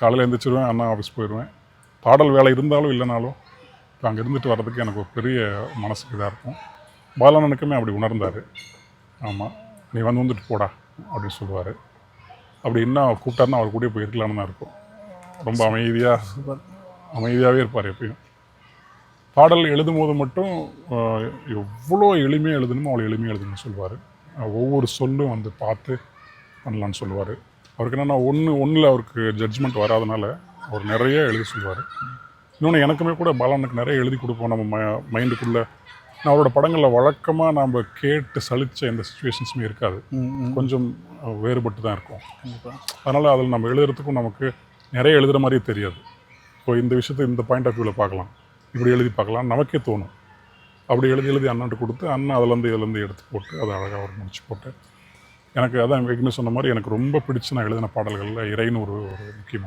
காலையில் எழுந்திரிச்சிருவேன் அண்ணா ஆஃபீஸ் போயிடுவேன் பாடல் வேலை இருந்தாலும் இல்லைனாலும் இப்போ அங்கே இருந்துட்டு வர்றதுக்கு எனக்கு ஒரு பெரிய மனசுக்கு இதாக இருக்கும். பாலண்ணனுக்குமே அப்படி உணர்ந்தார். ஆமாம் நீ வந்து வந்துட்டு போடா அப்படின்னு சொல்லுவார். அப்படி இன்னும் கூப்பிட்டாருன்னா அவர் கூட போயிருக்கலான்னு தான் இருக்கும். ரொம்ப அமைதியாக அமைதியாகவே இருப்பார் எப்பயும். பாடல் எழுதும் போது மட்டும் எவ்வளோ எளிமையாக எழுதணுமோ அவ்வளோ எளிமையாக எழுதணும்னு சொல்லுவார். ஒவ்வொரு சொல்லும் வந்து பார்த்து பண்ணலான்னு சொல்லுவார். அவருக்கு என்னென்னா ஒன்று ஒன்றில் அவருக்கு ஜட்ஜ்மெண்ட் வராதனால அவர் நிறைய எழுத சொல்லுவார். இன்னொன்று எனக்குமே கூட பாலனுக்கு நிறைய எழுதி கொடுப்போம் நம்ம ம மைண்டுக்குள்ளே நான் அவரோட படங்களில் வழக்கமாக நாம் கேட்டு சலிச்ச எந்த சுச்சுவேஷன்ஸுமே இருக்காது. கொஞ்சம் வேறுபட்டு தான் இருக்கும். அதனால் அதில் நம்ம எழுதுறதுக்கும் நமக்கு நிறைய எழுதுகிற மாதிரியே தெரியாது. இப்போ இந்த விஷயத்தை இந்த பாயிண்ட் ஆஃப் வியூவில் பார்க்கலாம். இப்படி எழுதி பார்க்கலாம். நமக்கே தோணும். அப்படி எழுதி எழுதி அண்ணன்ட்டு கொடுத்து அண்ணன் அதுலேருந்து இதுலேருந்து எடுத்து போட்டு அதை அழகாக ஒரு முடிச்சு போட்டு எனக்கு அதான் ஏற்கனவே சொன்ன மாதிரி எனக்கு ரொம்ப பிடிச்ச நான் எழுதின பாடல்களில் இறைன்னு ஒரு ஒரு முக்கியமான